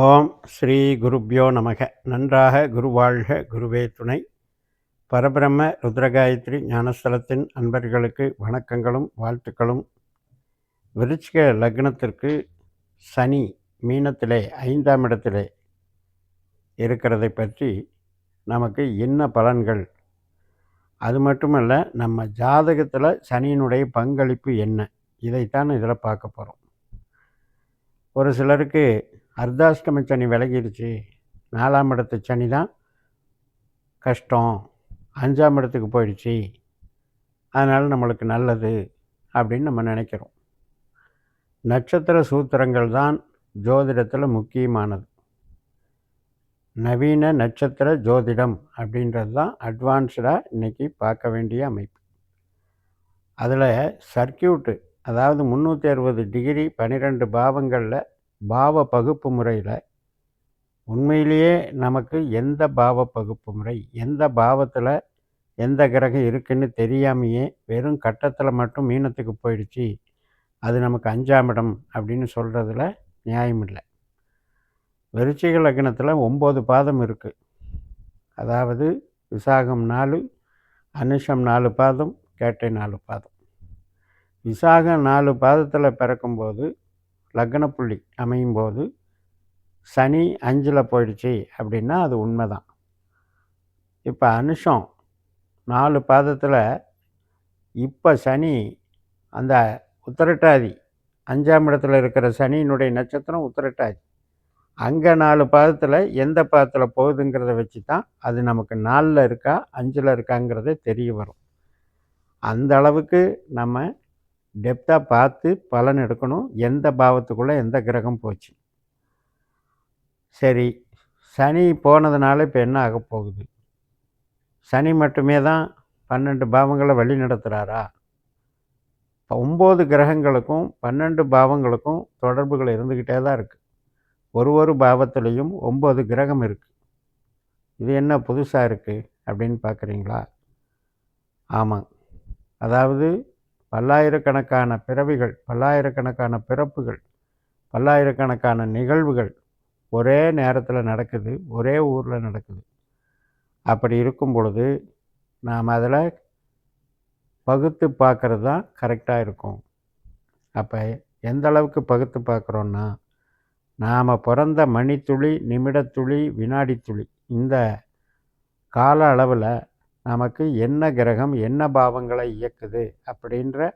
ஓம் ஸ்ரீ குருப்யோ நமக. நன்றாக குருவாழ்க குருவே துணை. பரபிரம்ம ருத்ரகாயத்ரி ஞானஸ்தலத்தின் அன்பர்களுக்கு வணக்கங்களும் வாழ்த்துக்களும். விருச்சிக லக்னத்திற்கு சனி மீனத்திலே ஐந்தாம் இடத்திலே இருக்கிறதை பற்றி நமக்கு என்ன பலன்கள்? அது மட்டுமல்ல நம்ம ஜாதகத்தில் சனியினுடைய பங்களிப்பு என்ன? இதைத்தான் இதில் பார்க்க போகிறோம் ஒரு சிலருக்கு அர்த்தாஷ்டம சனி விலகிடுச்சு நாலாம் இடத்து சனி தான் கஷ்டம். அஞ்சாம் இடத்துக்கு போயிடுச்சு. அதனால் நம்மளுக்கு நல்லது அப்படின்னு நம்ம நினைக்கிறோம். நட்சத்திர சூத்திரங்கள் தான் ஜோதிடத்தில் முக்கியமானது. நவீன நட்சத்திர ஜோதிடம் அப்படின்றது தான் அட்வான்ஸ்டாக இன்றைக்கி பார்க்க வேண்டிய அமைப்பு. அதில் சர்க்கியூட்டு அதாவது முந்நூற்றி அறுபது டிகிரி பன்னிரெண்டு பாவங்களில் பாவ பகுப்பு முறையில் உண்மையிலேயே நமக்கு எந்த பாவ பகுப்பு முறை எந்த பாவத்தில் எந்த கிரகம் இருக்குன்னு தெரியாமையே வெறும் கட்டத்தில் மட்டும் மீனத்துக்கு போயிடுச்சு அது நமக்கு அஞ்சாம் இடம் அப்படின்னு சொல்கிறதுல நியாயம் இல்லை. விருச்சிக லக்னத்தில் ஒம்பது பாதம் இருக்குது அதாவது விசாகம் நாலு அனுஷம் நாலு பாதம் கேட்டை நாலு பாதம். விசாகம் நாலு பாதத்தில் பிறக்கும்போது லக்ன புள்ளி அமையும் போது சனி அஞ்சில் போயிடுச்சு அப்படின்னா அது உண்மை தான் இப்போ அனுஷம் நாலு பாதத்தில் இப்போ சனி அந்த உத்திரட்டாதி அஞ்சாம் இடத்துல இருக்கிற சனியினுடைய நட்சத்திரம் உத்திரட்டாதி. அங்கே நாலு பாதத்தில் எந்த பாதத்தில் போகுதுங்கிறத வச்சு தான் அது நமக்கு நாலில் இருக்கா அஞ்சில் இருக்காங்கிறதே தெரிய வரும். அந்த அளவுக்கு நம்ம டெப்த்தாக பார்த்து பலன் எடுக்கணும். எந்த பாவத்துக்குள்ளே எந்த கிரகம் போச்சு. சரி சனி போனதுனால இப்போ என்ன ஆக போகுது? சனி மட்டுமே தான் பன்னெண்டு பாவங்களை வழி நடத்துகிறாரா இப்போ ஒம்பது கிரகங்களுக்கும் பன்னெண்டு பாவங்களுக்கும் தொடர்புகள் இருந்துக்கிட்டே தான் இருக்குது ஒரு ஒரு பாவத்துலேயும் ஒம்பது கிரகம் இருக்குது இது என்ன புதுசாக இருக்குது அப்படின்னு பார்க்குறீங்களா ஆமாம் அதாவது பல்லாயிரக்கணக்கான பிறவிகள் பல்லாயிரக்கணக்கான பிறப்புகள் பல்லாயிரக்கணக்கான நிகழ்வுகள் ஒரே நேரத்தில் நடக்குது ஒரே ஊரில் நடக்குது. அப்படி இருக்கும் பொழுது நாம் அதில் பகுத்து பார்க்குறது தான் கரெக்டாக இருக்கும். அப்போ எந்த அளவுக்கு பகுத்து பார்க்குறோன்னா நாம் பிறந்த மணித்துளி நிமிடத்துளி வினாடித்துளி இந்த கால அளவில் நமக்கு என்ன கிரகம் என்ன பாவங்களை இயக்குது அப்படின்ற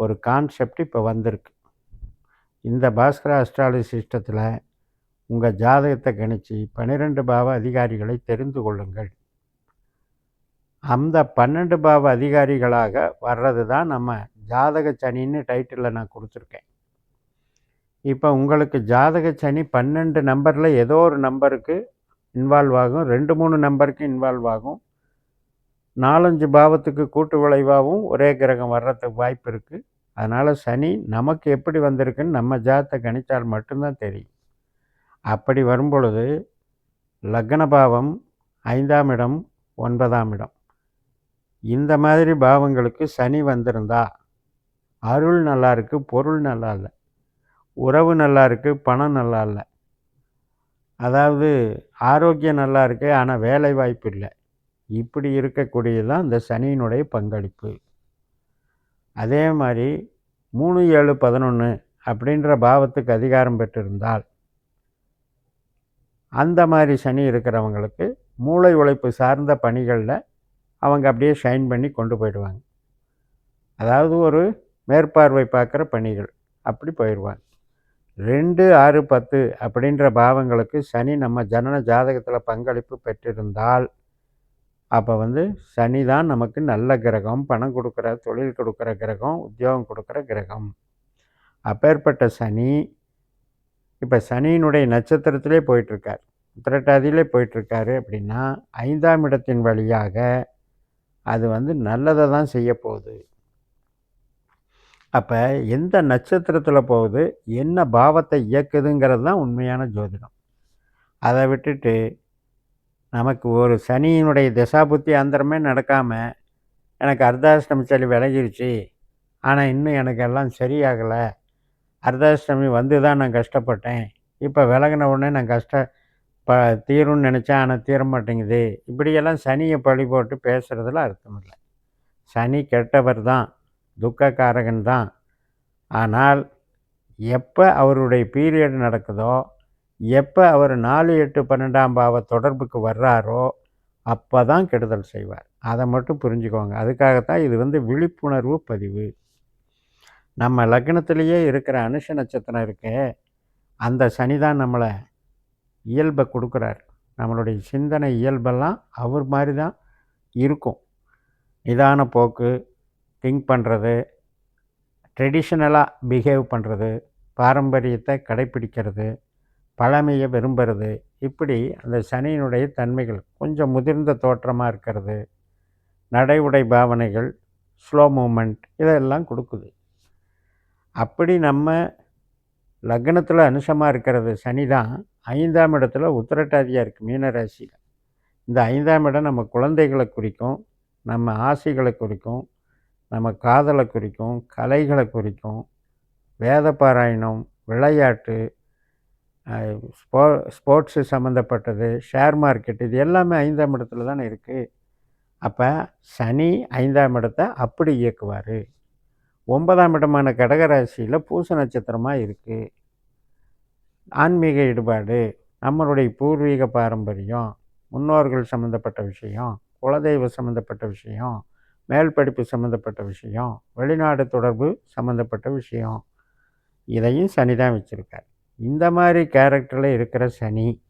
ஒரு கான்செப்ட் இப்போ வந்திருக்கு. இந்த பாஸ்கர அஸ்ட்ராலஜி சிஸ்டத்தில் உங்கள் ஜாதகத்தை கணித்து பன்னிரெண்டு பாவ அதிகாரிகளை தெரிந்து கொள்ளுங்கள். அந்த பன்னெண்டு பாவ அதிகாரிகளாக வர்றது தான் நம்ம ஜாதக சனின்னு டைட்டிலில் நான் கொடுத்துருக்கேன். இப்போ உங்களுக்கு ஜாதக சனி பன்னெண்டு நம்பரில் ஏதோ ஒரு நம்பருக்கு இன்வால்வ் ஆகும் ரெண்டு மூணு நம்பருக்கு இன்வால்வ் ஆகும். நாலஞ்சு பாவத்துக்கு கூட்டு விளைவாகவும் ஒரே கிரகம் வர்றதுக்கு வாய்ப்பு இருக்குது அதனால் சனி நமக்கு எப்படி வந்திருக்குன்னு நம்ம ஜாத்தை கணித்தால் மட்டும்தான் தெரியும். அப்படி வரும்பொழுது லக்ன பாவம் ஐந்தாம் இடம் ஒன்பதாம் இடம். இந்த மாதிரி பாவங்களுக்கு சனி வந்திருந்தா அருள் நல்லா இருக்குது பொருள் நல்லா இல்லை. உறவு நல்லா இருக்குது பணம் நல்லா இல்லை. அதாவது ஆரோக்கியம் நல்லா இருக்குது ஆனால் வேலை வாய்ப்பு இல்லை. இப்படி இருக்கக்கூடியது தான் இந்த சனியினுடைய பங்களிப்பு. அதே மாதிரி மூணு ஏழு பதினொன்று அப்படின்ற பாவத்துக்கு அதிகாரம் பெற்றிருந்தால் அந்த மாதிரி சனி இருக்கிறவங்களுக்கு மூளை உழைப்பு சார்ந்த பணிகளில் அவங்க அப்படியே ஷைன் பண்ணி கொண்டு போயிடுவாங்க. அதாவது ஒரு மேற்பார்வை பார்க்குற பணிகள் அப்படி போயிடுவாங்க. ரெண்டு ஆறு பத்து அப்படின்ற பாவங்களுக்கு சனி நம்ம ஜனன ஜாதகத்தில் பங்களிப்பு பெற்றிருந்தால் அப்போ வந்து சனி தான் நமக்கு நல்ல கிரகம் பணம் கொடுக்குற தொழில் கொடுக்குற கிரகம் உத்தியோகம் கொடுக்குற கிரகம். அப்பேற்பட்ட சனி இப்போ சனியினுடைய நட்சத்திரத்திலே போயிட்டுருக்கார். உத்திரட்டாதியிலே போயிட்டுருக்காரு அப்படின்னா ஐந்தாம் இடத்தின் வழியாக அது வந்து நல்லதை தான் செய்ய போகுது. அப்போ எந்த நட்சத்திரத்தில் போகுது என்ன பாவத்தை இயக்குதுங்கிறது தான் உண்மையான ஜோதிடம். அதை விட்டுட்டு நமக்கு ஒரு சனியினுடைய திசாபுத்தி அந்தரமே நடக்காமல் எனக்கு அர்த்தாஷ்டமி சளி விலகிருச்சு. ஆனால் இன்னும் எனக்கு எல்லாம் சரியாகலை. அர்த்தாஷ்டமி வந்து தான் நான் கஷ்டப்பட்டேன். இப்போ விலகின உடனே நான் கஷ்ட ப தீரும்னு நினச்சேன். ஆனால் தீர மாட்டேங்குது. இப்படியெல்லாம் சனியை பழி போட்டு பேசுகிறதுல அர்த்தம் இல்லை. சனி கெட்டவர் தான். துக்கக்காரகன் தான். ஆனால் எப்போ அவருடைய பீரியட் நடக்குதோ எப்போ அவர் நாலு எட்டு பன்னெண்டாம் பாவ தொடர்புக்கு வர்றாரோ அப்போ தான் கெடுதல் செய்வார். அதை மட்டும் புரிஞ்சுக்கோங்க. அதுக்காகத்தான் இது வந்து விழிப்புணர்வு பதிவு. நம்ம லக்னத்திலேயே இருக்கிற அனுஷ நட்சத்திரம் இருக்கே அந்த சனி தான் நம்மளை இயல்பை கொடுக்குறார். நம்மளுடைய சிந்தனை இயல்பெல்லாம் அவர் மாதிரி தான் இருக்கும். நிதான போக்கு திங்க் பண்ணுறது ட்ரெடிஷ்னலாக பிஹேவ் பண்ணுறது பாரம்பரியத்தை கடைப்பிடிக்கிறது பழமையை விரும்புறது. இப்படி அந்த சனியினுடைய தன்மைகள் கொஞ்சம் முதிர்ந்த தோற்றமாக இருக்கிறது. நடை உடை பாவனைகள் ஸ்லோ மூமெண்ட் இதெல்லாம் கொடுக்குது. அப்படி நம்ம லக்னத்தில் அனுசமாக இருக்கிறது சனி தான். ஐந்தாம் இடத்துல உத்திரட்டாதியாக இருக்குது மீனராசியில் இந்த ஐந்தாம் இடம் நம்ம குழந்தைகளை குறிக்கும் நம்ம ஆசைகளை குறிக்கும் நம்ம காதலை குறிக்கும் கலைகளை குறிக்கும் வேத பாராயணம் விளையாட்டு ஸ்போ ஸ்போர்ட்ஸு சம்மந்தப்பட்டது ஷேர் மார்க்கெட் இது எல்லாமே ஐந்தாம் இடத்துல தானே இருக்குது அப்போ சனி ஐந்தாம் இடத்தை அப்படி இயக்குவார். ஒன்பதாம் இடமான கடகராசியில் பூச நட்சத்திரமாக இருக்குது ஆன்மீக ஈடுபாடு நம்மளுடைய பூர்வீக பாரம்பரியம் முன்னோர்கள் சம்மந்தப்பட்ட விஷயம் குலதெய்வ சம்மந்தப்பட்ட விஷயம் மேல் படிப்பு சம்மந்தப்பட்ட விஷயம் வெளிநாடு தொடர்பு சம்மந்தப்பட்ட விஷயம். இதையும் சனி தான் வச்சுருக்கார். இந்த மாதிரி கேரக்டரில் இருக்கிற சனி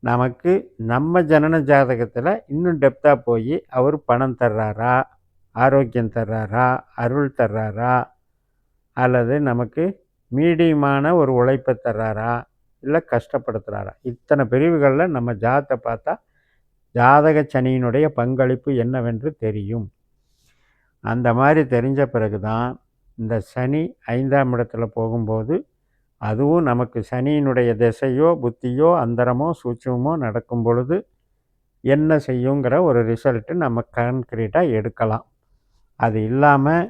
நமக்கு நம்ம ஜனன ஜாதகத்தில் இன்னும் டெப்த்தாக போய் அவர் பணம் தர்றாரா ஆரோக்கியம் தர்றாரா அருள் தர்றாரா அல்லது நமக்கு மீடியமான ஒரு உழைப்பை தர்றாரா இல்லை கஷ்டப்படுத்துகிறாரா இத்தனை பிரிவுகளில் நம்ம ஜாதத்தை பார்த்தா ஜாதக சனியினுடைய பங்களிப்பு என்னவென்று தெரியும். அந்த மாதிரி தெரிஞ்ச பிறகு தான் இந்த சனி ஐந்தாம் இடத்துல போகும்போது அதுவும் நமக்கு சனியினுடைய திசையோ புத்தியோ அந்தரமோ சூட்சமோ நடக்கும் பொழுது என்ன செய்யுங்கிற ஒரு ரிசல்ட்டு நம்ம கான்க்ரீட்டாக எடுக்கலாம். அது இல்லாமல்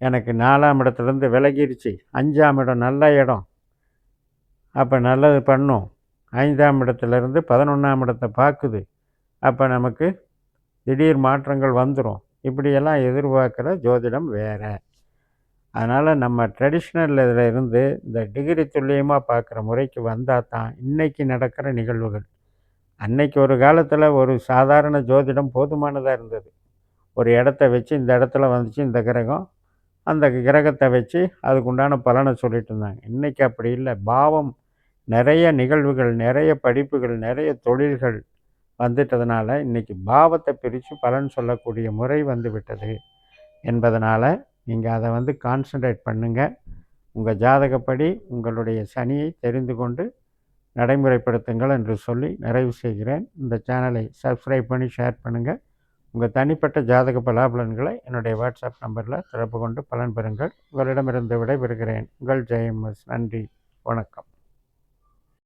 எனக்கு நாலாம் இடத்துலேருந்து விலகிருச்சு. அஞ்சாம் இடம் நல்ல இடம். அப்போ நல்லது பண்ணும். ஐந்தாம் இடத்துலேருந்து பதினொன்றாம் இடத்தை பார்க்குது. அப்போ நமக்கு திடீர் மாற்றங்கள் வந்துடும் இப்படியெல்லாம் எதிர்பார்க்குற ஜோதிடம் வேறு. அதனால் நம்ம ட்ரெடிஷ்னல் இதில் இருந்து இந்த டிகிரி துல்லியமாக பார்க்குற முறைக்கு வந்தால் தான் இன்றைக்கி நடக்கிற நிகழ்வுகள். அன்னைக்கு ஒரு காலத்தில் ஒரு சாதாரண ஜோதிடம் போதுமானதாக இருந்தது. ஒரு இடத்த வச்சு இந்த இடத்துல வந்துச்சு இந்த கிரகம் அந்த கிரகத்தை வச்சு அதுக்குண்டான பலனை சொல்லிட்டு இருந்தாங்க. இன்றைக்கி அப்படி இல்லை. பாவம் நிறைய நிகழ்வுகள் நிறைய படிப்புகள் நிறைய தொழில்கள் வந்துட்டதுனால இன்றைக்கி பாவத்தை பிரித்து பலன் சொல்லக்கூடிய முறை வந்து விட்டது என்பதனால் நீங்கள் அதை வந்து கான்சன்ட்ரேட் பண்ணுங்கள் உங்கள் ஜாதகப்படி உங்களுடைய சனியை தெரிந்து கொண்டு நடைமுறைப்படுத்துங்கள் என்று சொல்லி நிறைவு செய்கிறேன். இந்த சேனலை சப்ஸ்கிரைப் பண்ணி ஷேர் பண்ணுங்கள் உங்கள் தனிப்பட்ட ஜாதக பலாபலன்களை என்னுடைய வாட்ஸ்அப் நம்பரில் தொடர்பு கொண்டு பலன் பெறுங்கள். உங்களிடமிருந்து விடைபெறுகிறேன். உங்கள் ஜெயம்எஸ். நன்றி. வணக்கம்.